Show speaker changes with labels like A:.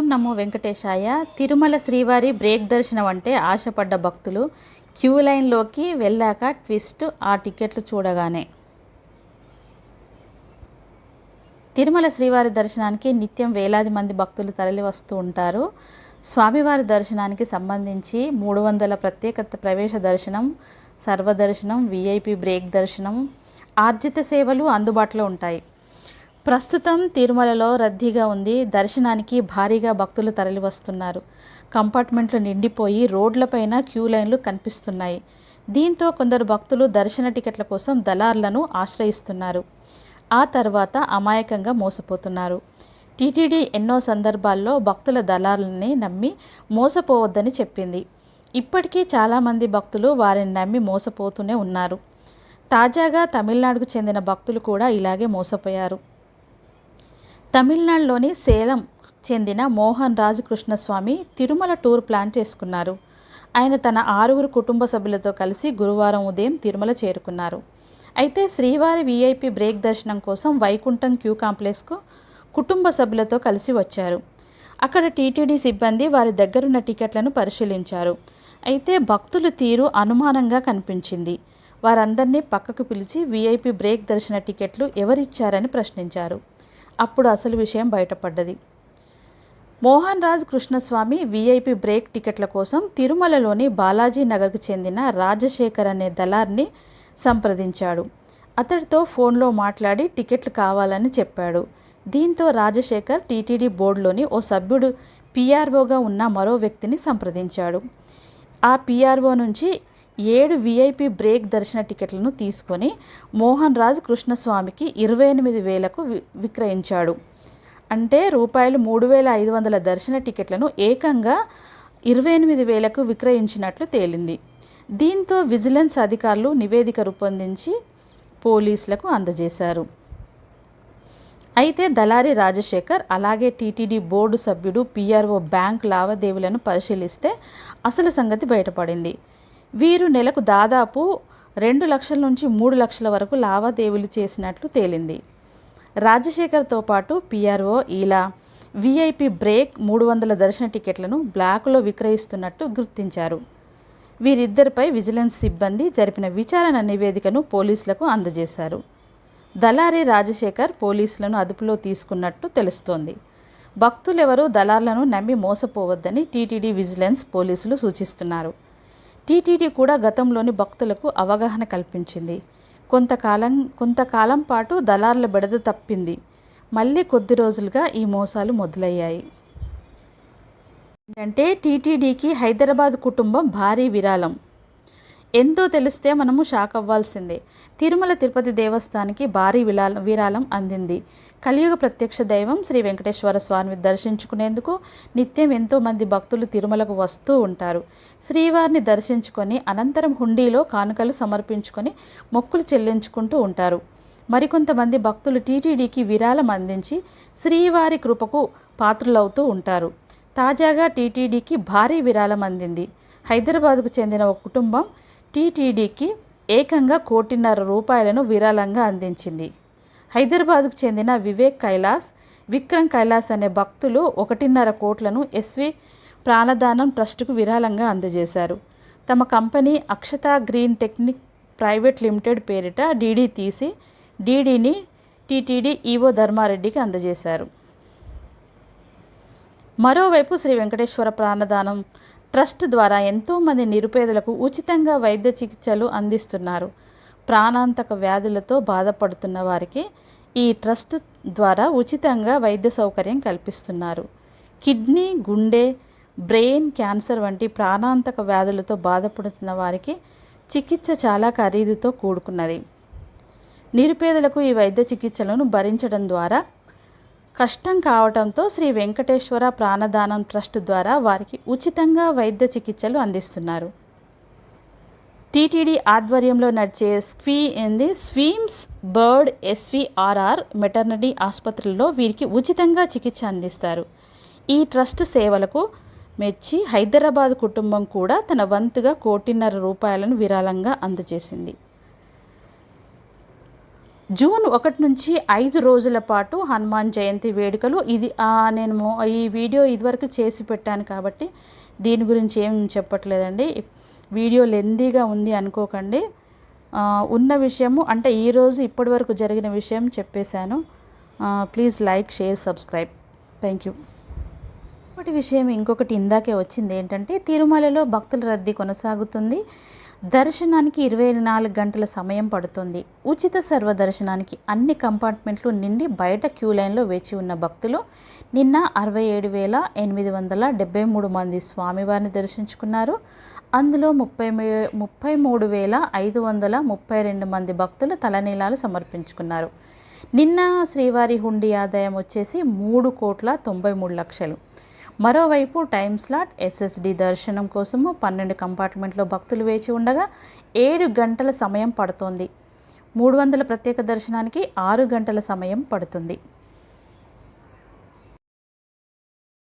A: ఓం నమో వెంకటేశాయ. తిరుమల శ్రీవారి బ్రేక్ దర్శనం అంటే ఆశపడ్డ భక్తులు క్యూ లైన్లోకి వెళ్ళాక ట్విస్ట్ ఆ టికెట్లు చూడగానే. తిరుమల శ్రీవారి దర్శనానికి నిత్యం వేలాది మంది భక్తులు తరలి వస్తూ ఉంటారు. స్వామివారి దర్శనానికి సంబంధించి మూడు వందల ప్రత్యేక ప్రవేశ దర్శనం సర్వదర్శనం విఐపి బ్రేక్ దర్శనం ఆర్జిత సేవలు అందుబాటులో ఉంటాయి. ప్రస్తుతం తిరుమలలో రద్దీగా ఉంది. దర్శనానికి భారీగా భక్తులు తరలి వస్తున్నారు కంపార్ట్మెంట్లు నిండిపోయి రోడ్లపైన క్యూ లైన్లు కనిపిస్తున్నాయి. దీంతో కొందరు భక్తులు దర్శన టికెట్ల కోసం దళార్లను ఆశ్రయిస్తున్నారు. ఆ తర్వాత అమాయకంగా మోసపోతున్నారు. టీటీడీ ఎన్నో సందర్భాల్లో భక్తుల దళాలని నమ్మి మోసపోవద్దని చెప్పింది. ఇప్పటికీ చాలామంది భక్తులు వారిని నమ్మి మోసపోతూనే ఉన్నారు. తాజాగా తమిళనాడుకు చెందిన భక్తులు కూడా ఇలాగే మోసపోయారు. తమిళనాడులోని సేలం చెందిన మోహన్ రాజకృష్ణస్వామి తిరుమల టూర్ ప్లాన్ చేసుకున్నారు. ఆయన తన ఆరుగురు కుటుంబ సభ్యులతో కలిసి గురువారం ఉదయం తిరుమల చేరుకున్నారు. అయితే శ్రీవారి వీఐపీ బ్రేక్ దర్శనం కోసం వైకుంఠం క్యూ కాంప్లెక్స్కు కుటుంబ సభ్యులతో కలిసి వచ్చారు. అక్కడ టీటీడీ సిబ్బంది వారి దగ్గరున్న టికెట్లను పరిశీలించారు. అయితే భక్తుల తీరు అనుమానంగా కనిపించింది. వారందరినీ పక్కకు పిలిచి వీఐపీ బ్రేక్ దర్శన టికెట్లు ఎవరిచ్చారని ప్రశ్నించారు. అప్పుడు అసలు విషయం బయటపడ్డది. మోహన్ రాజ్ కృష్ణస్వామి వీఐపీ బ్రేక్ టికెట్ల కోసం తిరుమలలోని బాలాజీ నగర్కు చెందిన రాజశేఖర్ అనే దళార్ని సంప్రదించాడు. అతడితో ఫోన్లో మాట్లాడి టికెట్లు కావాలని చెప్పాడు. దీంతో రాజశేఖర్ టీటీడీ బోర్డులోని ఓ సభ్యుడు పీఆర్ఓగా ఉన్న మరో వ్యక్తిని సంప్రదించాడు. ఆ పీఆర్ఓ నుంచి ఏడు విఐపి బ్రేక్ దర్శన టికెట్లను తీసుకొని మోహన్ రాజ్ కృష్ణస్వామికి ఇరవై ఎనిమిది వేలకు వి విక్రయించాడు. అంటే రూపాయలు మూడు వేల ఐదు వందల దర్శన టికెట్లను ఏకంగా ఇరవై ఎనిమిది వేలకు విక్రయించినట్లు తేలింది. దీంతో విజిలెన్స్ అధికారులు నివేదిక రూపొందించి పోలీసులకు అందజేశారు. అయితే దళారి రాజశేఖర్ అలాగే టీటీడీ బోర్డు సభ్యుడు పిఆర్ఓ బ్యాంక్ లావాదేవీలను పరిశీలిస్తే అసలు సంగతి బయటపడింది. వీరు నెలకు దాదాపు రెండు లక్షల నుంచి మూడు లక్షల వరకు లావాదేవీలు చేసినట్లు తేలింది. రాజశేఖర్తో పాటు పిఆర్ఓ ఇలా విఐపి బ్రేక్ మూడు వందల దర్శన టికెట్లను బ్లాక్లో విక్రయిస్తున్నట్టు గుర్తించారు. వీరిద్దరిపై విజిలెన్స్ సిబ్బంది జరిపిన విచారణ నివేదికను పోలీసులకు అందజేశారు. దళారి రాజశేఖర్ పోలీసులను అదుపులో తీసుకున్నట్టు తెలుస్తోంది. భక్తులెవరూ దళార్లను నమ్మి మోసపోవద్దని టీటీడీ విజిలెన్స్ పోలీసులు సూచిస్తున్నారు. టీటీడీ కూడా గతంలోని భక్తులకు అవగాహన కల్పించింది. కొంతకాలం కొంతకాలం పాటు దళార్ల బెడద తప్పింది. మళ్ళీ కొద్ది రోజులుగా ఈ మోసాలు మొదలయ్యాయి. అంటే టీటీడీకి హైదరాబాద్ కుటుంబం భారీ విరాళం. ఎంతో తెలిస్తే మనము షాక్ అవ్వాల్సిందే. తిరుమల తిరుపతి దేవస్థానికి భారీ విరాళ విరాళం అందింది. కలియుగ ప్రత్యక్ష దైవం శ్రీ వెంకటేశ్వర స్వామిని దర్శించుకునేందుకు నిత్యం ఎంతోమంది భక్తులు తిరుమలకు వస్తూ ఉంటారు. శ్రీవారిని దర్శించుకొని అనంతరం హుండీలో కానుకలు సమర్పించుకొని మొక్కులు చెల్లించుకుంటూ ఉంటారు. మరికొంతమంది భక్తులు టీటీడీకి విరాళం అందించి శ్రీవారి కృపకు పాత్రులవుతూ ఉంటారు. తాజాగా టీటీడీకి భారీ విరాళం అందింది. హైదరాబాద్కు చెందిన ఒక కుటుంబం టీటీడీకి ఏకంగా కోటిన్నర రూపాయలను విరాళంగా అందించింది. హైదరాబాద్కు చెందిన వివేక్ కైలాస్ విక్రమ్ కైలాస్ అనే భక్తులు ఒకటిన్నర కోట్లను ఎస్వి ప్రాణదానం ట్రస్టుకు విరాళంగా అందజేశారు. తమ company Akshata green technic private limited పేరిట డీడీ తీసి డీడీని టీటీడీ ఈవో ధర్మారెడ్డికి అందజేశారు. మరోవైపు శ్రీ వెంకటేశ్వర ప్రాణదానం ట్రస్ట్ ద్వారా ఎంతోమంది నిరుపేదలకు ఉచితంగా వైద్య చికిత్సలు అందిస్తున్నారు. ప్రాణాంతక వ్యాధులతో బాధపడుతున్న వారికి ఈ ట్రస్ట్ ద్వారా ఉచితంగా వైద్య సౌకర్యం కల్పిస్తున్నారు. కిడ్నీ గుండె బ్రెయిన్ క్యాన్సర్ వంటి ప్రాణాంతక వ్యాధులతో బాధపడుతున్న వారికి చికిత్స చాలా ఖరీదుతో కూడుకున్నది. నిరుపేదలకు ఈ వైద్య చికిత్సలను భరించడం ద్వారా కష్టం కావడంతో శ్రీ వెంకటేశ్వర ప్రాణదానం ట్రస్ట్ ద్వారా వారికి ఉచితంగా వైద్య చికిత్సలు అందిస్తున్నారు. టీటీడీ ఆధ్వర్యంలో నడిచే స్క్వీ ఏంది? స్వీమ్స్ బర్డ్ ఎస్విఆర్ఆర్ మెటర్నరీ ఆసుపత్రుల్లో వీరికి ఉచితంగా చికిత్స అందిస్తారు. ఈ ట్రస్ట్ సేవలకు మెచ్చి హైదరాబాద్ కుటుంబం కూడా తన వంతుగా కోటిన్నర రూపాయలను విరాళంగా అందజేసింది. జూన్ ఒకటి నుంచి ఐదు రోజుల పాటు హనుమాన్ జయంతి వేడుకలు. ఇది నేను ఈ వీడియో ఇదివరకు చేసి పెట్టాను కాబట్టి దీని గురించి ఏం చెప్పట్లేదండి. వీడియో లెందీగా ఉంది అనుకోకండి. ఉన్న విషయము అంటే ఈరోజు ఇప్పటి వరకు జరిగిన విషయం చెప్పేశాను. Please like share subscribe. Thank you. ఒకటి విషయం ఇంకొకటి ఇందాకే వచ్చింది ఏంటంటే తిరుమలలో భక్తుల రద్దీ కొనసాగుతుంది. దర్శనానికి ఇరవై నాలుగు గంటల సమయం పడుతుంది. ఉచిత సర్వ దర్శనానికి అన్ని కంపార్ట్మెంట్లు నిండి బయట క్యూ లైన్లో వేచి ఉన్న భక్తులు నిన్న అరవై ఏడు వేల ఎనిమిది వందల డెబ్బై మూడు మంది స్వామివారిని దర్శించుకున్నారు. అందులో ముప్పై ముప్పై మూడు వేల ఐదు వందల ముప్పై రెండు మంది భక్తులు తలనీలాలు సమర్పించుకున్నారు. నిన్న శ్రీవారి హుండీ ఆదాయం వచ్చేసి మూడు కోట్ల తొంభై మూడు లక్షలు. మరోవైపు టైం స్లాట్ ఎస్ఎస్డి దర్శనం కోసము పన్నెండు కంపార్ట్మెంట్లో భక్తులు వేచి ఉండగా ఏడు గంటల సమయం పడుతోంది. మూడు వందల ప్రత్యేక దర్శనానికి ఆరు గంటల సమయం పడుతుంది.